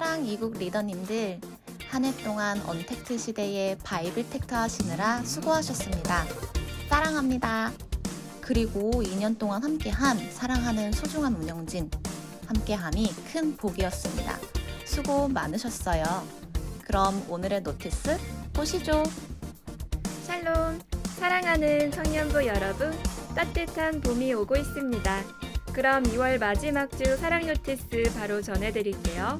사랑 이국 리더님들 한 해 동안 언택트 시대에 바이블 텍트 하시느라 수고하셨습니다. 사랑합니다. 그리고 2년 동안 함께한 사랑하는 소중한 운영진 함께함이 큰 복이었습니다. 수고 많으셨어요. 그럼 오늘의 노티스 보시죠. 샬롬, 사랑하는 청년부 여러분, 따뜻한 봄이 오고 있습니다. 그럼 2월 마지막 주 사랑 노티스 바로 전해드릴게요.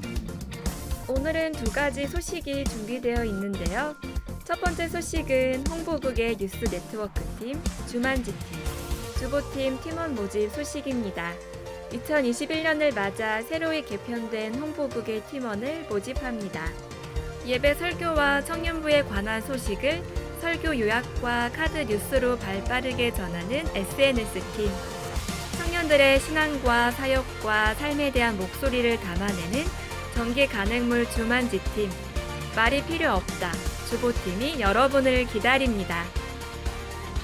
오늘은 두 가지 소식이 준비되어 있는데요. 첫 번째 소식은 홍보국의 뉴스 네트워크 팀, 주만지 팀, 주보팀 팀원 모집 소식입니다. 2021년을 맞아 새로이 개편된 홍보국의 팀원을 모집합니다. 예배 설교와 청년부에 관한 소식을 설교 요약과 카드 뉴스로 발빠르게 전하는 SNS 팀. 청년들의 신앙과 사역과 삶에 대한 목소리를 담아내는 전개 가능물 주만지 팀. 말이 필요 없다. 주보팀이 여러분을 기다립니다.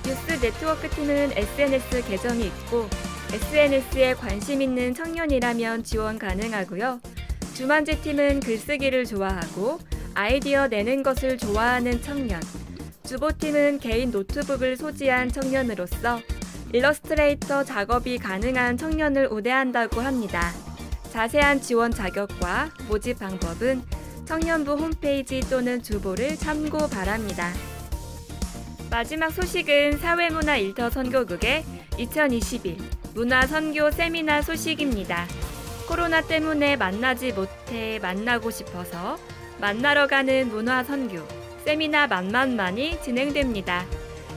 뉴스 네트워크 팀은 SNS 계정이 있고 SNS에 관심 있는 청년이라면 지원 가능하고요. 주만지 팀은 글쓰기를 좋아하고 아이디어 내는 것을 좋아하는 청년. 주보팀은 개인 노트북을 소지한 청년으로서 일러스트레이터 작업이 가능한 청년을 우대한다고 합니다. 자세한 지원 자격과 모집 방법은 청년부 홈페이지 또는 주보를 참고 바랍니다. 마지막 소식은 사회문화 일터 선교국의 2021 문화 선교 세미나 소식입니다. 코로나 때문에 만나지 못해 만나고 싶어서 만나러 가는 문화 선교 세미나 만만만이 진행됩니다.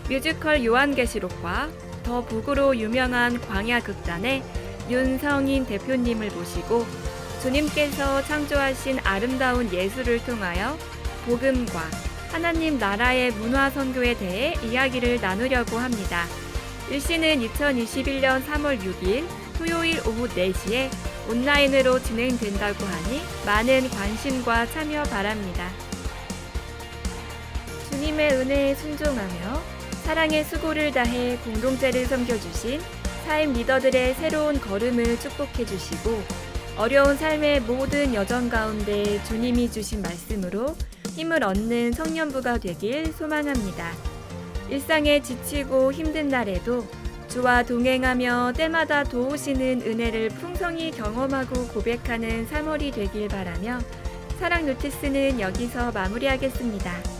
뮤지컬 요한계시록과 더 북으로 유명한 광야극단의 윤성인 대표님을 모시고 주님께서 창조하신 아름다운 예술을 통하여 복음과 하나님 나라의 문화 선교에 대해 이야기를 나누려고 합니다. 일시는 2021년 3월 6일 토요일 오후 4시에 온라인으로 진행된다고 하니 많은 관심과 참여 바랍니다. 주님의 은혜에 순종하며 사랑의 수고를 다해 공동체를 섬겨주신 사임 리더들의 새로운 걸음을 축복해 주시고 어려운 삶의 모든 여정 가운데 주님이 주신 말씀으로 힘을 얻는 청년부가 되길 소망합니다. 일상에 지치고 힘든 날에도 주와 동행하며 때마다 도우시는 은혜를 풍성히 경험하고 고백하는 3월이 되길 바라며 사랑 노티스는 여기서 마무리하겠습니다.